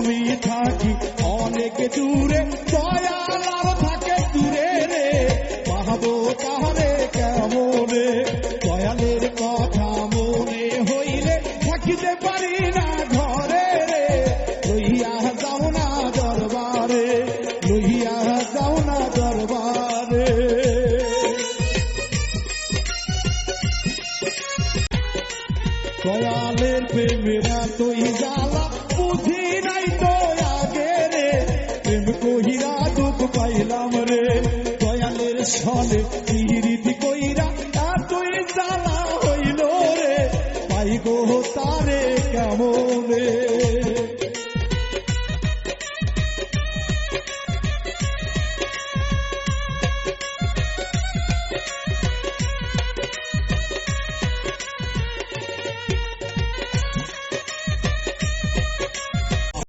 আমি থাকি অনেক দূরে, দয়াল আর থাকে দূরে রে। পাহাবো তাহলে কেমনে? দয়ালের কথা মনে হইলে থাকিতে পারি না ঘরে রে। লইয়া যাও না দরবারে, লইয়া যাও না দরবারে। দয়ালের প্রেমেরা তুই বুঝি দয়া রে, প্রেম কহিরা দুঃখ পাইলাম রে, দয়ালের সনে পিহিরিতি কইরা তা তুই জ্বালা হইল রে। পাই গো তারে কেমন? রে